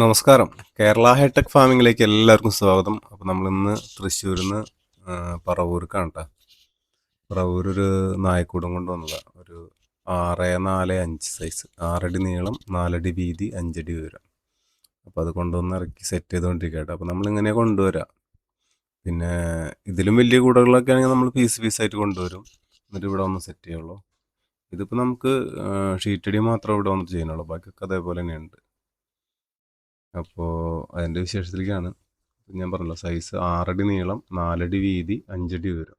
നമസ്കാരം. കേരള ഹൈടെക് ഫാമിങ്ങിലേക്ക് എല്ലാവർക്കും സ്വാഗതം. അപ്പോൾ നമ്മളിന്ന് തൃശ്ശൂരിൽ നിന്ന് പറവൂർക്കാണ് കേട്ടോ പറവൂർ ഒരു നായക്കൂടം കൊണ്ടുവന്നതാണ് ഒരു ആറ് നാല് അഞ്ച് സൈസ് ആറടി നീളം നാലടി വീതി അഞ്ചടി ഉയരം. അപ്പോൾ അത് കൊണ്ടുവന്ന് ഇറക്കി സെറ്റ് ചെയ്തുകൊണ്ടിരിക്കുക കേട്ടോ അപ്പോൾ നമ്മളിങ്ങനെ കൊണ്ടുവരാം. പിന്നെ ഇതിലും വലിയ കൂടകളൊക്കെ ആണെങ്കിൽ നമ്മൾ പീസ് പീസായിട്ട് കൊണ്ടുവരും. എന്നിട്ട് ഇവിടെ ഒന്ന് സെറ്റ് ചെയ്യുള്ളൂ. ഇതിപ്പോൾ നമുക്ക് ഷീറ്റടി മാത്രമേ ഇവിടെ വന്നിട്ട് ചെയ്യുന്നുള്ളൂ. ബാക്കിയൊക്കെ അതേപോലെ തന്നെയുണ്ട്. അപ്പോൾ അതിന്റെ വിശേഷത്തിലേക്കാണ്. ഞാൻ പറഞ്ഞല്ലോ സൈസ് ആറടി നീളം നാലടി വീതി അഞ്ചടി ഉയരം.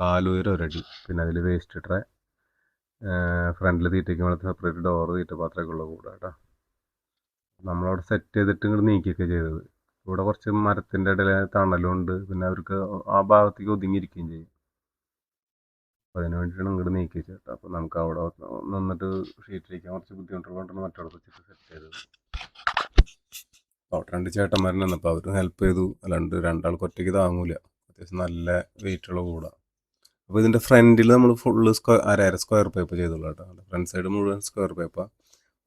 കാലുയരം ഒരടി. പിന്നെ അതിൽ വേസ്റ്റ് ട്രേ ഫ്രണ്ടിൽ തീറ്റയ്ക്ക് വേണ്ട സെപ്പറേറ്റ് ഡോർ തീറ്റപാത്രമൊക്കെ ഉള്ള കൂടെ കേട്ടോ നമ്മളവിടെ സെറ്റ് ചെയ്തിട്ട് ഇങ്ങോട്ട് നീക്കിയൊക്കെ ചെയ്തത്. ഇവിടെ കുറച്ച് മരത്തിന്റെ ഇടയിൽ തണലുണ്ട്. പിന്നെ അവർക്ക് ആ ഭാഗത്തേക്ക് ഒതുങ്ങിയിരിക്കുകയും ചെയ്യും. അപ്പോൾ അതിന് വേണ്ടിയിട്ടാണ് ഇങ്ങോട്ട് നീക്കി വെച്ചത് അപ്പോൾ നമുക്ക് അവിടെ നിന്നിട്ട് ഷീറ്റ് ഷീറ്റിരിക്കാൻ കുറച്ച് ബുദ്ധിമുട്ടുള്ളതുകൊണ്ടാണ് മറ്റവിടെ വെച്ചിട്ട് സെറ്റ് ചെയ്തത്. അവിടെ രണ്ട് ചേട്ടന്മാരുണ്ടായിരുന്നു അപ്പോൾ അവർ ഹെൽപ്പ് ചെയ്തു. അല്ലാണ്ട് രണ്ടാൾക്ക് ഒറ്റയ്ക്ക് താങ്ങൂല. അത്യാവശ്യം നല്ല വെയിറ്റുള്ള കൂടാണ് അപ്പോൾ ഇതിന്റെ ഫ്രണ്ടിൽ നമ്മൾ ഫുള്ള് സ്ക്വയർ അര സ്ക്വയർ പേപ്പർ ചെയ്തുള്ളൂ കേട്ടോ. ഫ്രണ്ട് സൈഡ് മുഴുവൻ സ്ക്വയർ പേപ്പർ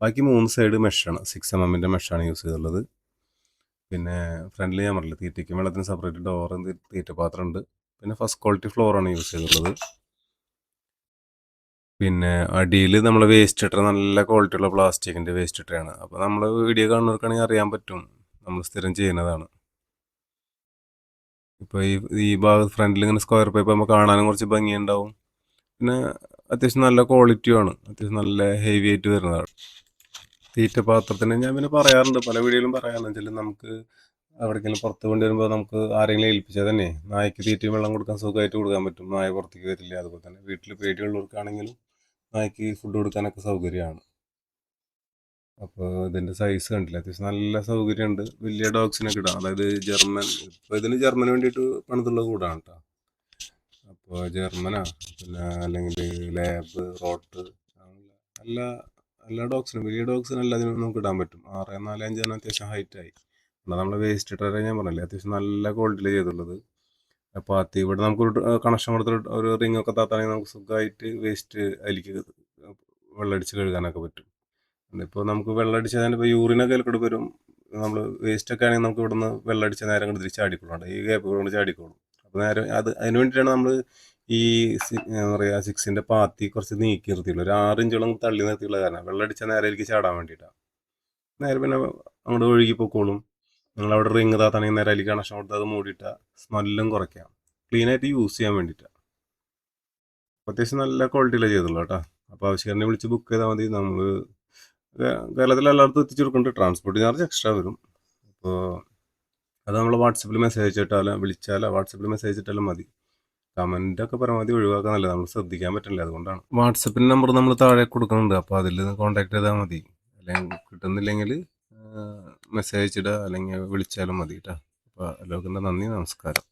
ബാക്കി മൂന്ന് സൈഡ് മെഷാണ് സിക്സ് എം എമ്മിന്റെ മെഷാണ് യൂസ് ചെയ്തുള്ളത്. പിന്നെ ഫ്രണ്ടിൽ ഞാൻ പറഞ്ഞില്ല തീറ്റയ്ക്കും വെള്ളത്തിന് സെപ്പറേറ്റ് ഡോറും തീറ്റ പാത്രം ഉണ്ട്. പിന്നെ ഫസ്റ്റ് ക്വാളിറ്റി ഫ്ലോറാണ് യൂസ് ചെയ്തിട്ടുള്ളത് പിന്നെ അടിയിൽ നമ്മൾ വേസ്റ്റ് ഇട്ട നല്ല ക്വാളിറ്റിയുള്ള പ്ലാസ്റ്റിക്കിന്റെ വേസ്റ്റ് ഇട്ടയാണ് അപ്പോൾ നമ്മൾ വീഡിയോ കാണുന്നവർക്കാണെങ്കിൽ അറിയാൻ പറ്റും. നമ്മൾ സ്ഥിരം ചെയ്യുന്നതാണ്. ഇപ്പോൾ ഈ ഈ ഭാഗത്ത് ഫ്രണ്ടിൽ ഇങ്ങനെ സ്ക്വയർ പേപ്പർ നമുക്ക് കാണാനും കുറച്ച് ഭംഗിയുണ്ടാവും. പിന്നെ അത്യാവശ്യം നല്ല ക്വാളിറ്റിയുമാണ് അത്യാവശ്യം നല്ല ഹെവി ആയിട്ട് വരുന്നതാണ്. തീറ്റ പാത്രത്തിന് ഞാൻ പിന്നെ പറയാറുണ്ട് പല വീഡിയോയിലും പറയാറുണ്ട്. വെച്ചാൽ നമുക്ക് എവിടേക്കെങ്കിലും പുറത്ത് കൊണ്ടുവരുമ്പോൾ നമുക്ക് ആരെങ്കിലും ഏൽപ്പിച്ചാൽ തന്നെ നായ്ക്ക് തീറ്റയും വെള്ളം കൊടുക്കാൻ സുഖമായിട്ട് കൊടുക്കാൻ പറ്റും. നായ പുറത്തേക്ക് വരില്ല അതുപോലെ തന്നെ വീട്ടിൽ പേടിയുള്ളവർക്കാണെങ്കിലും നായ്ക്ക് ഫുഡ് കൊടുക്കാനൊക്കെ സൗകര്യമാണ്. അപ്പോൾ ഇതിന്റെ സൈസ് കണ്ടില്ല? അത്യാവശ്യം നല്ല സൗകര്യമുണ്ട്. വലിയ ഡോഗ്സിനൊക്കെ ഇടാം. അതായത് ജർമ്മൻ ഇപ്പോൾ ഇതിന് ജർമ്മന് വേണ്ടിയിട്ട് പണിതുള്ള കൂടാണ് കേട്ടോ അപ്പോൾ ജർമ്മനാ പിന്നെ അല്ലെങ്കിൽ ലാബ് റോട്ട് നല്ല എല്ലാ ഡോഗ്സിനും വലിയ ഡോഗ്സിനും എല്ലാത്തിനും നമുക്ക് ഇടാൻ പറ്റും. ആറ് നാല് അഞ്ചാണ് അത്യാവശ്യം ഹൈറ്റായി എന്നാൽ നമ്മൾ വേസ്റ്റ് ഇട്ടാൽ ഞാൻ പറഞ്ഞില്ലേ? അത്യാവശ്യം നല്ല ക്വാളിറ്റിയിൽ ചെയ്തുള്ളത്. അപ്പോൾ അത് ഇവിടെ നമുക്കൊരു കണക്ഷൻ കൊടുത്തിട്ട് ഒരു റിംഗ് ഒക്കെ താത്താണെങ്കിൽ നമുക്ക് സുഖമായിട്ട് വേസ്റ്റ് അതിലേക്ക് വെള്ളമടിച്ച് കഴുകാനൊക്കെ പറ്റും. ഇപ്പോൾ നമുക്ക് വെള്ളമടിച്ചാൽ ഇപ്പോൾ യൂറിനൊക്കെ കൂടെ വരും നമ്മൾ വേസ്റ്റൊക്കെ ആണെങ്കിൽ നമുക്ക് ഇവിടുന്ന് വെള്ളമടിച്ച നേരം കൊണ്ട് തിരിച്ച് ചാടിക്കൊള്ളാണ്ട് ഈ ഗ്യാപ്പ് കൊണ്ട് ചാടിക്കോളും അപ്പോൾ നേരം അത് അതിന് വേണ്ടിയിട്ടാണ് നമ്മൾ ഈ എന്താ പറയുക സിക്സിന്റെ പാത്തി കുറച്ച് നീക്കി നിർത്തിയുള്ളൂ ഒരു ആറ് ഇഞ്ചോളം തള്ളി നിർത്തിയുള്ള കാരണം. വെള്ളമടിച്ച നേരേക്ക് ചാടാൻ വേണ്ടിയിട്ടാണ് നേരെ പിന്നെ അങ്ങോട്ട് ഒഴുകി പൊക്കോളും. നിങ്ങളവിടെ റിങ് താത്താണെങ്കിൽ നേരെ അതിലേക്ക് കണക്ഷൻ കൊടുത്ത് അത് മൂടിയിട്ട സ്മെല്ലും കുറയ്ക്കാം. ക്ലീനായിട്ട് യൂസ് ചെയ്യാൻ വേണ്ടിയിട്ടാണ് അത്യാവശ്യം നല്ല ക്വാളിറ്റിയിലാണ് ചെയ്തുള്ളൂ കേട്ടോ. അപ്പോൾ ആവശ്യക്കാരനെ വിളിച്ച് ബുക്ക് ചെയ്താൽ മതി. നമ്മൾ കേരളത്തിൽ എല്ലായിടത്തും എത്തിച്ചു കൊടുക്കുന്നുണ്ട് ട്രാൻസ്പോർട്ട് ചാർജ് എക്സ്ട്രാ വരും. അപ്പോൾ അത് നമ്മൾ വാട്സപ്പിൽ മെസ്സേജ് അയച്ചിട്ടാലും വിളിച്ചാലോ വാട്സപ്പിൽ മെസ്സേജ് അയച്ചിട്ടാലും മതി. കമന്റ് ഒക്കെ പരമാവധി ഒഴിവാക്കാൻ നല്ലത്. നമ്മൾ ശ്രദ്ധിക്കാൻ പറ്റില്ല അതുകൊണ്ടാണ്. വാട്സപ്പിന്റെ നമ്പർ നമ്മൾ താഴെ കൊടുക്കുന്നുണ്ട്. അപ്പോൾ അതിൽ കോൺടാക്ട് ചെയ്താൽ മതി. അല്ലെങ്കിൽ കിട്ടുന്നില്ലെങ്കിൽ മെസ്സേജ് അയച്ചിടുക അല്ലെങ്കിൽ വിളിച്ചാലും മതി കേട്ടോ. അപ്പോൾ എല്ലാവർക്കും നന്ദി നമസ്കാരം.